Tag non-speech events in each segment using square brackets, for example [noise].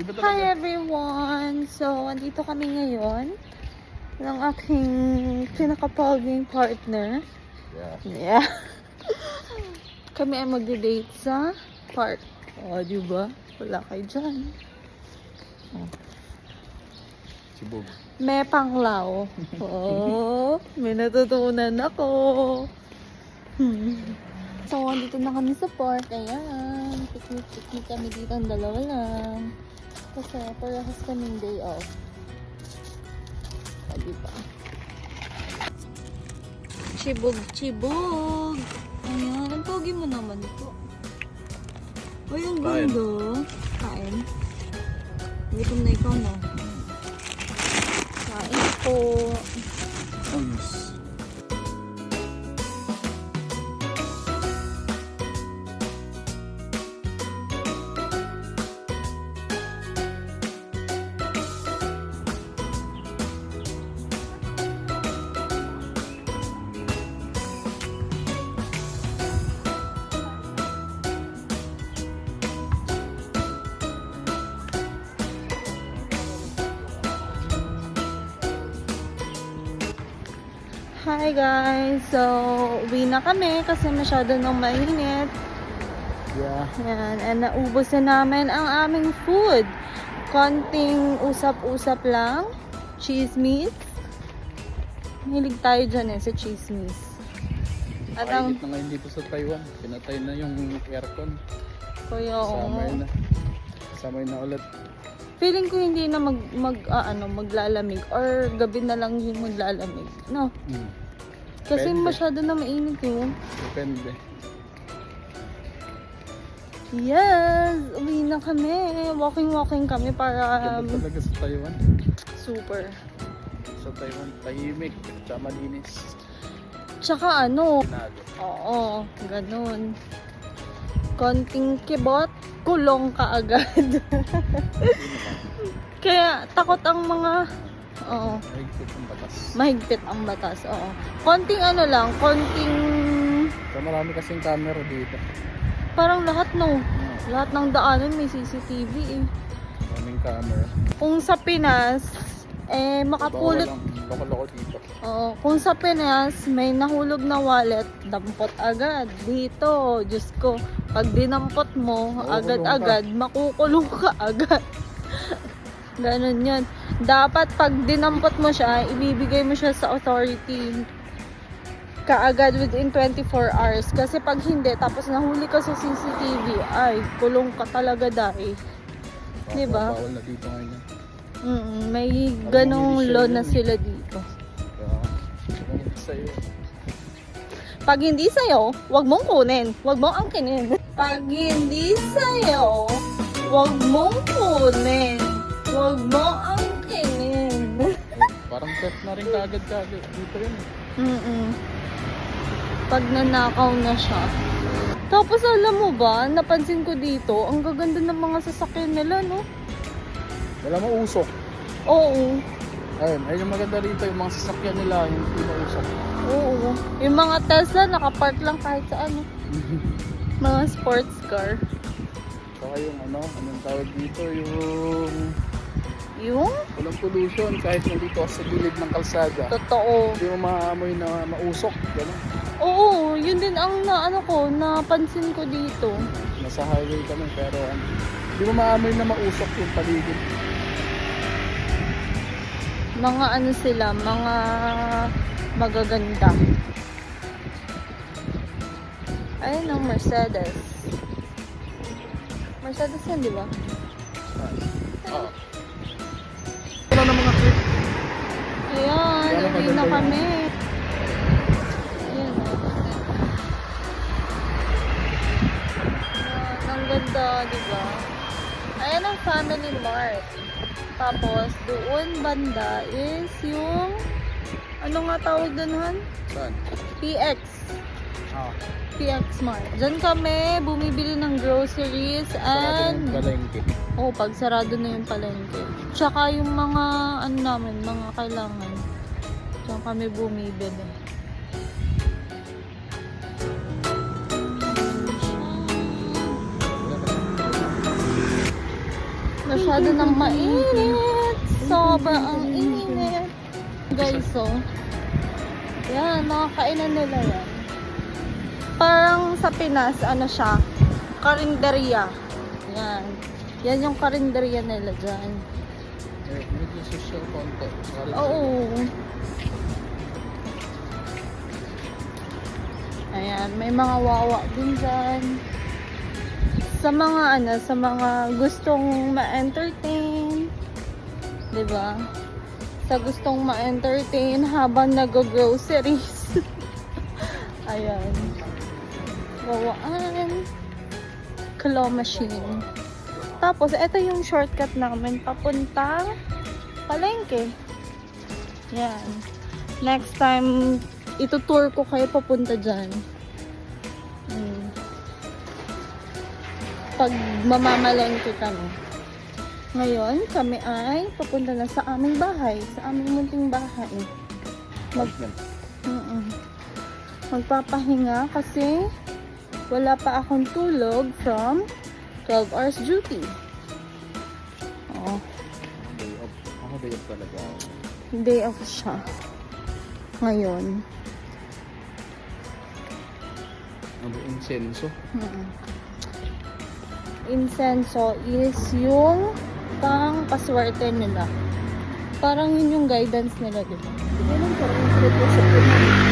Hi everyone! So, andito kami ngayon ng aking pinakapoging partner. Yeah. Yeah. [laughs] kami ay magde-date sa park. O, oh, di ba? Wala kayo dyan. Sibog. May panglaw. [laughs] Oh, may natutunan ako. Hmm. So, andito na kami sa park. Ayan. Picnic-picnic kami dito. Ang dalawa lang. Kasi parehas kaming day off. O, diba? Chibog, chibog. Ayan. Ang pogi mo naman ito. Uy, ang Kain. ganda. Kain. Gutom na ikaw, no? Kain po. Ayos. Hi guys! So, uwi na kami kasi masyado nang mainit. Yeah. Yan. And naubos na namin ang aming food. Konting usap-usap lang. Chismis. Hilig tayo dyan eh sa chismis. At ang Mainit na ngayon dito sa Taiwan. Pinatay na yung aircon. kuya oo. na. Summer na ulit. Feeling ko hindi na mag, mag ah, ano, maglalamig or gabi na lang yung maglalamig. No. Hmm. Kasi Depende. masyado na mainit yun. Depende. Yes! Uwi na kami. Walking-walking kami para Ganda um, talaga sa Taiwan. super. Sa Taiwan, tahimik. Tsaka malinis. Tsaka ano, oo, ganun. Konting kibot, kulong ka agad. [laughs] Kaya takot ang mga, oo, Mahigpit ang batas. mahigpit ang batas, oo. Konting ano lang, konting, So marami kasing camera dito. parang lahat no, Hmm. lahat ng daanan may CCTV eh. Maraming camera. Kung sa Pinas, eh makapulot loko-loko dito. Oo, kung sa Pinas, may nahulog na wallet, dampot agad. Dito, Diyos ko, pag dinampot mo, agad-agad, makukulong ka agad. [laughs] Ganon yun. Dapat pag dinampot mo siya, ibibigay mo siya sa authority kaagad within 24 hours. Kasi pag hindi, tapos nahuli ka sa CCTV, ay, kulong ka talaga dahil. Diba? Bawal na dito ngayon. yan. Mm, may ganong law na sila dito. Pag hindi sa'yo, wag mong kunin. Wag mong angkinin. Pag hindi sa'yo, wag mong kunin. Wag mong angkinin. Parang theft na rin kagad-kagad. Dito yun. eh. Mm-mm. Pag nanakaw na siya. Tapos alam mo ba, napansin ko dito, ang gaganda ng mga sasakyan nila, no? Wala mausok. Oo. Ayun, ayun yung maganda rito. Yung mga sasakyan nila, yung hindi mausok. Oo. Yung mga Tesla, nakapark lang kahit sa ano. [laughs] Mga sports car. Saka yung ano, anong tawag dito, yung Yung? walang pollution kahit nandito sa gilid ng kalsada. Totoo. Hindi mo maamoy na mausok. Ganun. Oo, yun din ang na, ano ko, napansin ko dito. Nasa highway kami pero ano, hindi mo maamoy na mausok yung paligid. Mga ano sila, mga magaganda. Ayun ang Mercedes. Mercedes yan, di ba? Oo. Wala Ayan, uwi na kami. Ayan. Ayan, ang ganda, di ba? Ayan ang Family Mart. Tapos, doon banda is yung ano nga tawag doon, Han? PX. Ah, PX Mart. Diyan kami bumibili ng groceries sarado and palengke. oh, pag sarado na yung palengke. Tsaka yung mga ano namin, mga kailangan. Diyan kami bumibili. Masyado nang mainit. Sobrang ang init. Guys, so. Yan, makakainan nila yan. Parang sa Pinas, ano siya, karinderya. Yan. Yan yung karinderya nila dyan. Eh, medyo social content. Oo. Ayan, may mga wawa din dyan. Sa mga ano, sa mga gustong ma-entertain. 'Di ba? Sa gustong ma-entertain habang nag-groceries. [laughs] Ayan. Wawaan. Claw machine. Tapos, ito yung shortcut namin papuntang palengke. Yan. Next time, itutour ko kayo papunta dyan. Hmm. Pag mamamalengke kami. Ngayon, kami ay papunta na sa aming bahay. Sa aming munting bahay. Mag, Mm-mm. Magpapahinga kasi wala pa akong tulog from 12 hours duty. Oo. Day off. Ako day off talaga. Day off siya. Ngayon. Ano insenso? Mm. Incenso is yung pang paswerte nila. Parang yun yung guidance nila, di ba? Ganun parang sinutusok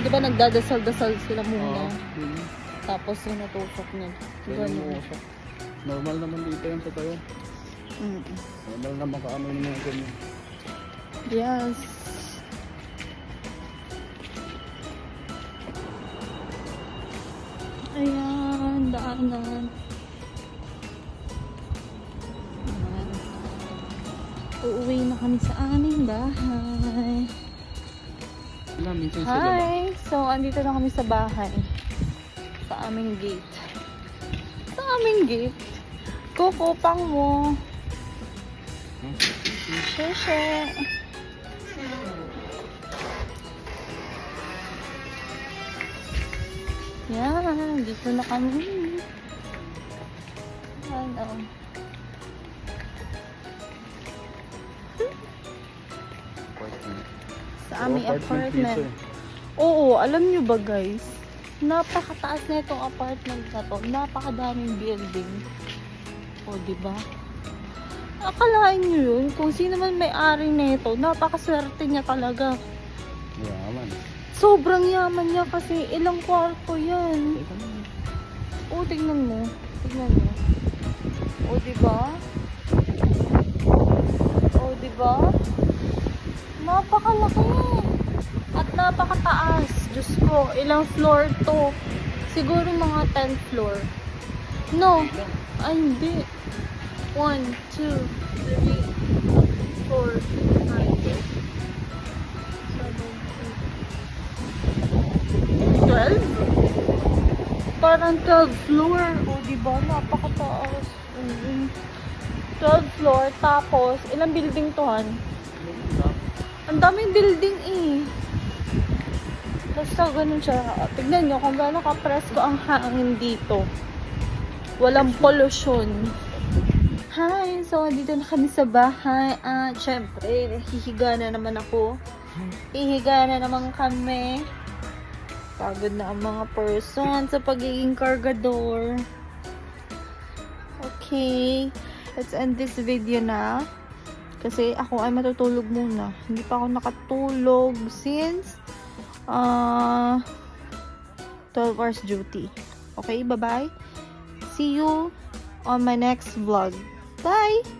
Di ba nagdadasal-dasal sila muna? Oo. yun. Tapos sinutusok nila. Ganun Ganun. usok. Normal naman dito yung sa tayo. Mm. Normal na makaano yung mga ganyan. Yes. Ayan, daanan. Ayan. Uuwi na kami sa aming bahay. Wala, minsan sila? Hi! So, andito na kami sa bahay. Sa aming gate. Sa aming gate. Kukupang mo. Hmm? Sheshe. Yan, dito na kami. Sa aming Oo, apartment. eh. Oo, alam nyo ba guys? Napakataas na itong apartment na to. Napakadaming building. O, di ba? Akalain nyo yun, kung sino man may-ari nito, napakaswerte niya talaga. Yaman. Sobrang yaman niya kasi ilang kwarto yan. O, tingnan mo. Tingnan mo. O, di ba? O, di ba? Napakalaki. At napakataas. Diyos ko, ilang floor to? Siguro mga 10th floor. No. Ay, hindi. 1, 2, 3, 4, 5, 6, 7, 12? Parang 12 floor. O, di ba? Napakataas. Mm. 12 floor. Tapos, ilang building to, Han? Ang daming building eh. Basta ganun siya. Tignan nyo kung gaano ka-presko ang hangin dito. Walang pollution. Hi! So, dito na kami sa bahay. At, syempre, hihiga na naman ako. Ihiga na naman kami. Pagod na ang mga person sa pagiging kargador. Okay. Let's end this video na. Kasi ako ay matutulog muna. Hindi pa ako nakatulog since uh, 12 hours duty. Okay, bye-bye. See you on my next vlog. Bye!